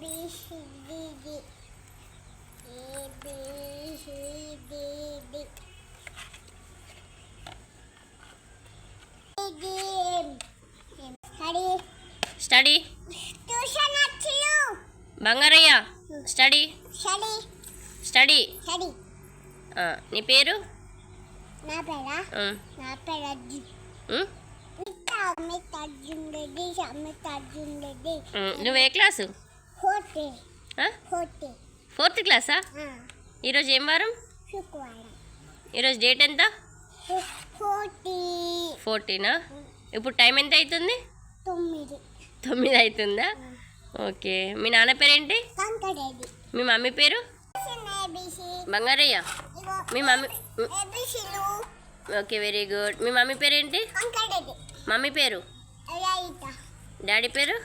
B study. Tuition వచ్చిలు Bangarayya study. Study. Study. Study. నీ పేరు? నా పేరా? నా పేరు అర్జున్ మిత మిత అర్జున్ రెడ్డి మిత అర్జున్ రెడ్డి నువ్వు ఏ క్లాసు? ఫోర్త్. క్లాసా? ఈరోజు ఏం వారం? ఈరోజు డేట్ ఎంత? ఫోర్టీ ఫోర్టీనా? ఇప్పుడు టైం ఎంత అవుతుంది తొమ్మిది. అవుతుందా ఓకే. మీ నాన్న పేరేంటి? మీ మమ్మీ పేరు? బంగారయ్య. మీ మమ్మీ ఓకే వెరీ గుడ్. మీ మమ్మీ పేరేంటి? మమ్మీ పేరు? డాడీ పేరు?